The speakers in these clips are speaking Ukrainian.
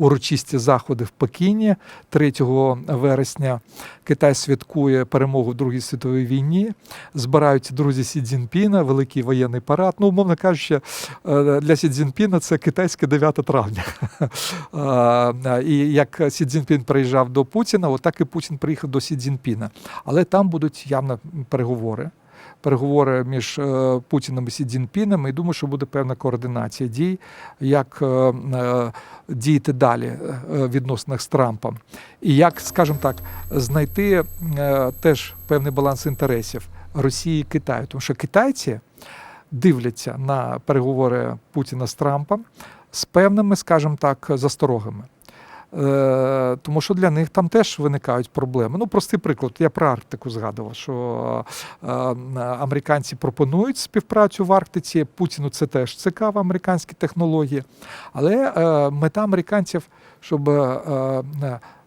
урочисті заходи в Пекіні 3 вересня. Китай святкує перемогу в Другій світовій війні. Збираються друзі Сі Цзіньпіна, великий воєнний парад. Ну, умовно кажучи, е, для Сі Цзіньпіна це китайське 9 травня. Е, І як Сі Цзіньпін приїжджав до Путіна, отак і Путін приїхав до Сі Цзіньпіна. Але там будуть явно переговори. Переговори між е, Путіним і Сі Цзіньпіном, і думаю, що буде певна координація дій, як е, е, діяти далі в відносинах з Трампом. І як, скажімо так, знайти теж певний баланс інтересів Росії і Китаю. Тому що китайці дивляться на переговори Путіна з Трампом з певними, скажімо так, засторогами. Е, Тому що для них там теж виникають проблеми. Ну, простий приклад, я про Арктику згадував, що е, американці пропонують співпрацю в Арктиці. Путіну це теж цікаво, американські технології. Але е, мета американців, щоб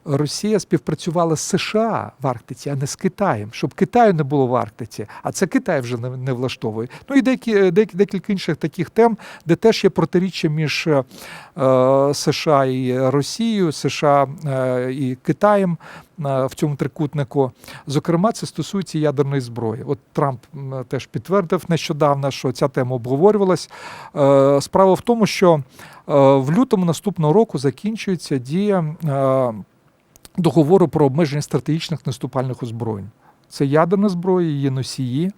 Росія співпрацювала з США в Арктиці, а не з Китаєм, щоб Китаю не було в Арктиці, а це Китай вже не, не влаштовує. Ну і деякі, деякі декілька інших таких тем, де теж є протиріччя між е, США і Росією, США е, і Китаєм е, в цьому трикутнику. Зокрема, це стосується ядерної зброї. От Трамп теж підтвердив нещодавно, що ця тема обговорювалась. Е, Справа в тому, що е, в лютому наступного року закінчується дія. е, договору про обмеження стратегічних наступальних озброєнь. Це ядерна зброя, її носії.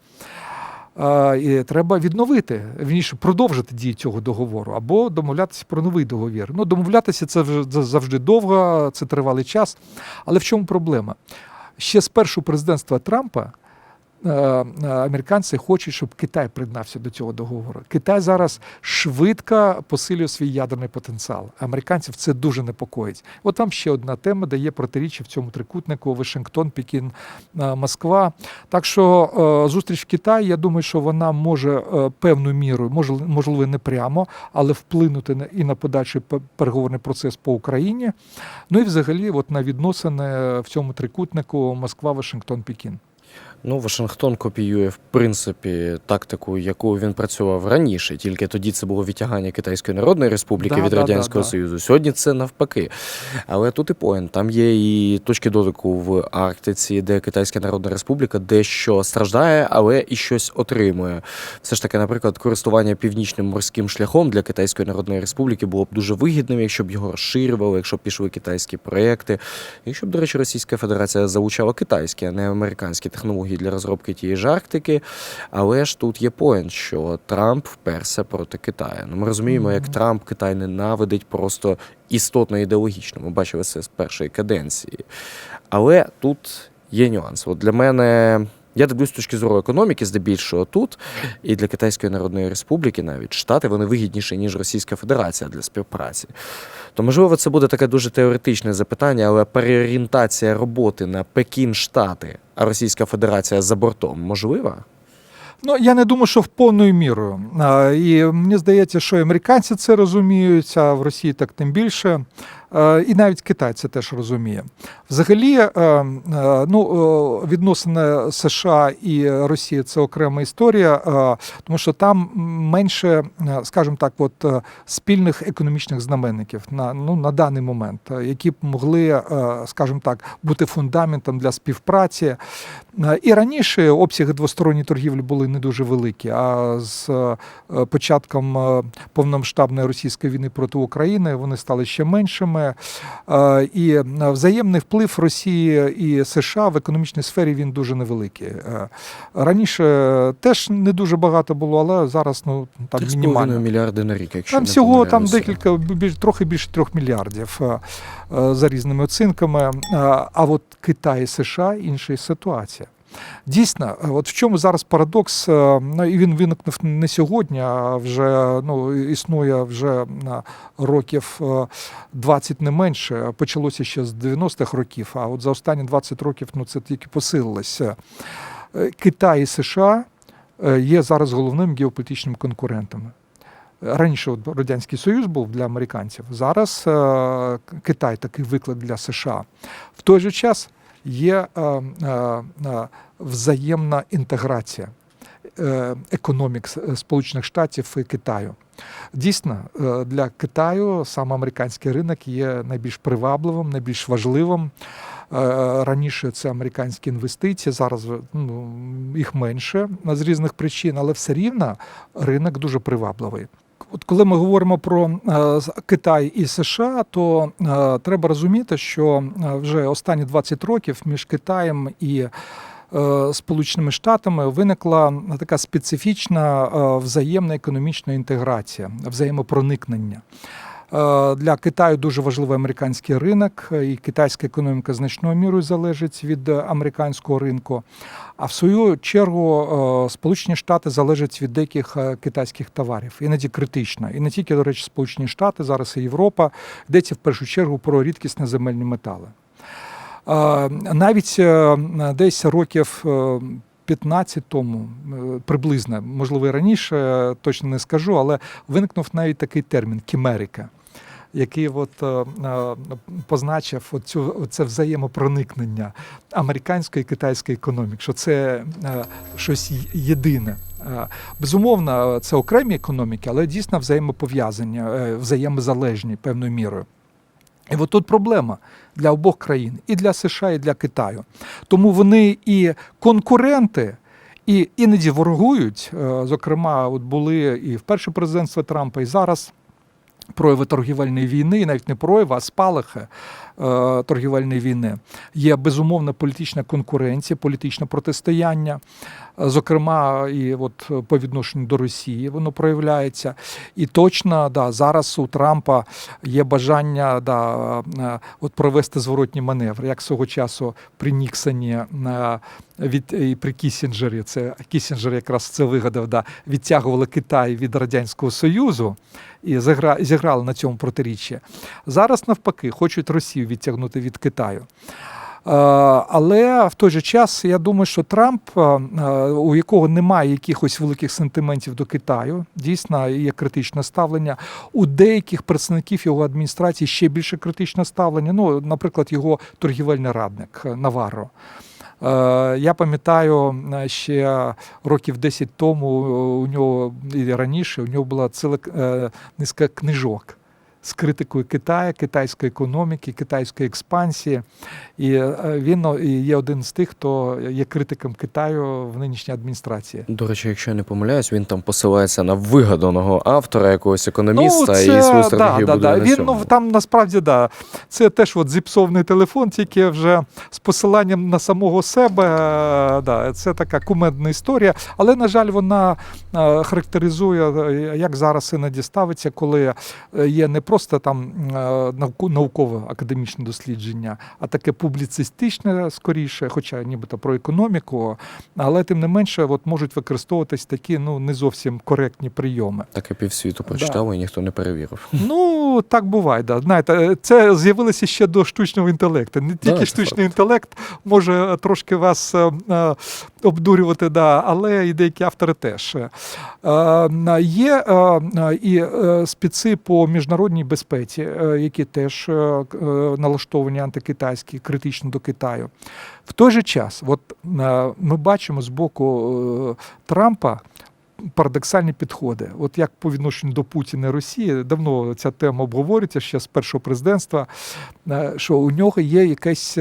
І треба відновити, вніше продовжити дію цього договору або домовлятися про новий договір. Ну, домовлятися це вже завжди довго, це тривалий час. Але в чому проблема? Ще з першого президентства Трампа американці хочуть, щоб Китай приєднався до цього договору. Китай зараз швидко посилює свій ядерний потенціал. Американців це дуже непокоїть. От там ще одна тема, де є протиріччя в цьому трикутнику: Вашингтон, Пекін, е, Москва. Так що е, зустріч в Китаї, я думаю, що вона може е, мірою, може, можливо, не прямо, але вплинути і на подальший пе- переговорний процес по Україні. Ну і взагалі, от на відносини в цьому трикутнику Москва, Вашингтон, Пекін. Ну, Вашингтон копіює, в принципі, тактику, яку він працював раніше. Тільки тоді це було відтягання Китайської Народної Республіки Да, від да, Радянського да, да. Союзу. Сьогодні це навпаки. Але тут і поєнт. Там є і точки дотику в Арктиці, де Китайська Народна Республіка дещо страждає, але і щось отримує. Все ж таки, наприклад, користування північним морським шляхом для Китайської Народної Республіки було б дуже вигідним, якщо б його розширювали, якщо б пішли китайські проекти. Якщо б, до речі, Російська Федерація залучала китайські, а не американські технології для розробки тієї ж Арктики. Але ж тут є поінт, що Трамп вперся проти Китаю. Ну, ми розуміємо, як Трамп Китай ненавидить просто істотно ідеологічно. Ми бачили це з першої каденції. Але тут є нюанс. От для мене. Я дивлюсь з точки зору економіки, здебільшого тут, і для Китайської Народної Республіки навіть Штати вони вигідніші, ніж Російська Федерація для співпраці. То, можливо, це буде таке дуже теоретичне запитання, але переорієнтація роботи на Пекін-Штати, а Російська Федерація за бортом можлива? Ну, я не думаю, що в повною мірою. І мені здається, що американці це розуміють, а в Росії так тим більше. Е, І навіть Китай це теж розуміє. Взагалі, е, е, ну, відносини США і Росії це окрема історія, тому що там менше, скажімо так, от спільних економічних знаменників на, ну, на даний момент, які б могли, скажімо так, бути фундаментом для співпраці. І раніше обсяги двосторонньої торгівлі були не дуже великі. А з початком повномасштабної російської війни проти України вони стали ще меншими. Е, І е, взаємний вплив Росії і США в економічній сфері він дуже невеликий. Е, Раніше теж не дуже багато було, але зараз ну там мінімально. мільярди на рік, якщо Там не всього там декілька більш трохи більше трьох мільярдів е, е, за різними оцінками. Е, А от Китай і США інша ситуація. Дійсно, е, от в чому зараз парадокс, е, ну і він виникнув не сьогодні, а вже ну, існує вже років е, 20 не менше. Почалося ще з 90-х років, а от за останні 20 років ну, це тільки посилилося. Е, Китай і США е, є зараз головним геополітичним конкурентами. Раніше от Радянський Союз був для американців, зараз е, Китай такий виклик для США. В той же час є е, е, е, взаємна інтеграція економік Сполучених Штатів і Китаю. Дійсно, для Китаю саме американський ринок є найбільш привабливим, найбільш важливим. Раніше це американські інвестиції, зараз ну, їх менше з різних причин, але все рівно ринок дуже привабливий. От коли ми говоримо про е, Китай і США, то е, треба розуміти, що е, вже останні 20 років між Китаєм і Сполученими Штатами виникла така специфічна взаємна економічна інтеграція, взаємопроникнення. Е, Для Китаю дуже важливий американський ринок, е, і китайська економіка значною мірою залежить від е, американського ринку. А в свою чергу Сполучені Штати залежать від деяких китайських товарів, іноді критично. І не тільки, до речі, Сполучені Штати, зараз і Європа йдеться в першу чергу про рідкісні земельні метали. Навіть десь років е, 15 тому, е, приблизно, можливо, і раніше, е, точно не скажу, але виникнув навіть такий термін кімерика. Який от, е, е, позначив оцю, це взаємопроникнення американської і китайської економік, що це е, щось єдине. Безумовно, це окремі економіки, але дійсно взаємопов'язані, взаємозалежні певною мірою. І от тут проблема для обох країн, і для США, і для Китаю. Тому вони і конкуренти, і іноді ворогують. Е, Зокрема, от були і в перше президентство Трампа, і зараз прояви торгівельної війни, і навіть не прояви, а спалахи торгівельної війни. Є безумовна політична конкуренція, політичне протистояння. Е, Зокрема, і от е, по відношенню до Росії воно проявляється. І точно да, зараз у Трампа є бажання да, е, от провести зворотні маневри, як свого часу при Ніксоні е, від і при Кісінджері. Це Кісінджер якраз це вигадав, да, відтягували Китай від Радянського Союзу і зіграли на цьому протиріччі. Зараз навпаки хочуть Росію відтягнути від Китаю. Е, Але в той же час я думаю, що Трамп, е, у якого немає якихось великих сентиментів до Китаю, дійсно є критичне ставлення. У деяких представників його адміністрації ще більше критичне ставлення. Ну, наприклад, його торгівельний радник е, Наварро. Е, Я пам'ятаю е, ще років 10 тому е, у нього і раніше у нього була ціла е, низка книжок з критикою Китаю, китайської економіки, китайської експансії. І е, він ну, є один з тих, хто є критиком Китаю в нинішній адміністрації. До речі, якщо я не помиляюсь, він там посилається на вигаданого автора, якогось економіста, Ну, і свою да, стратегію да, будує да. на Він ну там насправді да. Це теж от зіпсований телефон, тільки вже з посиланням на самого себе. е, Да, це така кумедна історія. Але, на жаль, вона е, характеризує, як зараз іноді ставиться, коли є не просто там е, науко- науково-академічне дослідження, а таке публіцистичне скоріше, хоча нібито про економіку, але тим не менше от можуть використовуватись такі ну не зовсім коректні прийоми. Таке півсвіту прочитав і ніхто не перевірив. Ну, так буває, да. Знаєте, це з'явилося ще до штучного інтелекту. Не тільки це штучний інтелект може трошки вас е, е, обдурювати, да, але і деякі автори теж. Е, е, є е, е, і е, спеці по міжнародній безпеці, е, які теж е, е, налаштовані антикитайські, критично до Китаю. В той же час, от ми бачимо з боку Трампа парадоксальні підходи. От як по відношенню до Путіна і Росії, давно ця тема обговорюється ще з першого президентства, що у нього є якесь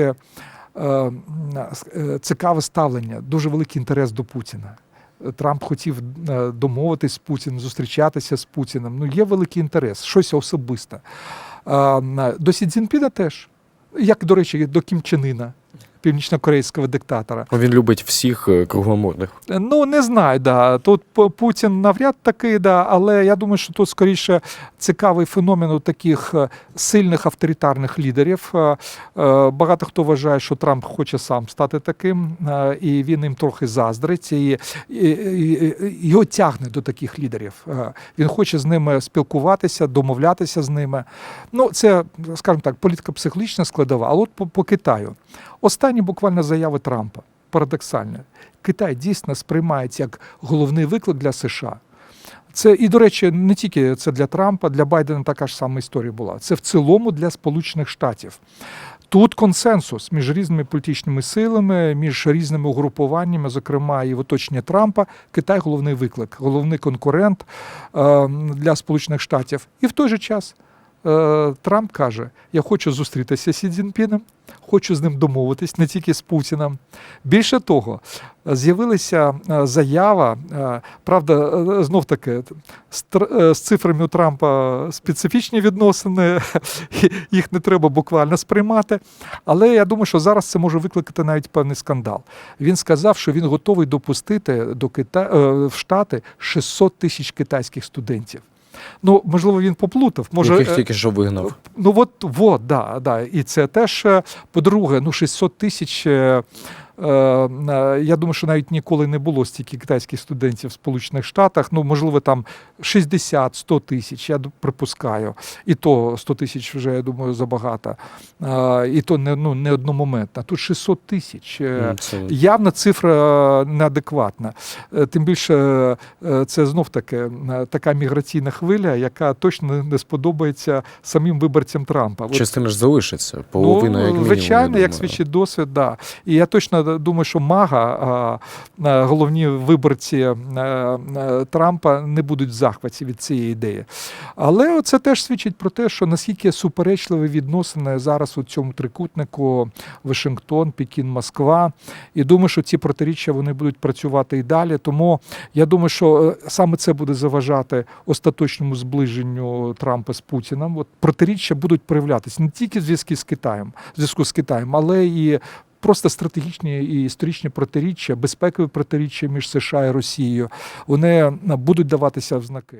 цікаве ставлення, дуже великий інтерес до Путіна. Трамп хотів е, домовитись з Путіним, зустрічатися з Путіним. Ну, є великий інтерес, щось особисте. Е, До Сі Цзіньпіна теж, як, до речі, до Кім Чен Іна, північно-корейського диктатора. Він любить всіх е, кругломорних. Ну, не знаю, да. Тут Путін навряд такий, да, але я думаю, що тут скоріше цікавий феномен у таких е, сильних авторитарних лідерів. Е, е, Багато хто вважає, що Трамп хоче сам стати таким, е, і він їм трохи заздрить, і, і, і, і його тягне до таких лідерів. Е, Він хоче з ними спілкуватися, домовлятися з ними. Ну, це, скажімо так, політико-психологічна складова, але от по, по Китаю. Останні буквально заяви Трампа. Парадоксально. Китай дійсно сприймається як головний виклик для США. Це і, до речі, не тільки це для Трампа, для Байдена така ж сама історія була. Це в цілому для Сполучених Штатів. Тут консенсус між різними політичними силами, між різними угрупуваннями, зокрема і в оточенні Трампа. Китай головний виклик, головний конкурент е, для Сполучених Штатів. І в той же час Трамп каже: Я хочу зустрітися з Сі Цзіньпіном, хочу з ним домовитись, не тільки з Путіним. Більше того, з'явилася е, заява, е, правда, е, знов таки з е, цифрами у Трампа специфічні відносини, їх не треба буквально сприймати. Але я думаю, що зараз це може викликати навіть певний скандал. Він сказав, що він готовий допустити до Кита... е, в Штати 600 тисяч китайських студентів. Ну, можливо, він поплутав. Може, яких е, тільки що вигнав. Ну от, от, да, да. І це теж, е, по-друге, ну 600 тисяч. Е, е, Я думаю, що навіть ніколи не було стільки китайських студентів в Сполучених Штатах. Ну, можливо, там 60-100 тисяч, я припускаю. І то 100 тисяч вже, я думаю, забагато. Е, І то не, ну, не одномоментно. Тут 600 тисяч. Е, Явна цифра неадекватна. Тим більше це знов таки така міграційна хвиля, яка точно не- сподобається самим виборцям Трампа. Частина ж залишиться. Половина, як мінімум. звичайно, як свідчить досвід, да. І я точно думаю, що мага, а, головні виборці е, е, Трампа не будуть в захваті від цієї ідеї. Але це теж свідчить про те, що наскільки суперечливі відносини зараз у цьому трикутнику Вашингтон, Пекін, Москва. І думаю, що ці протиріччя вони будуть працювати і далі. Тому я думаю, що е, саме це буде заважати остаточному зближенню Трампа з Путіним. От протиріччя будуть проявлятися не тільки в зв'язку з Китаєм, зв'язку з Китаєм, але і просто стратегічні і історичні протиріччя, безпекові протиріччя між США і Росією. Вони будуть даватися в знаки.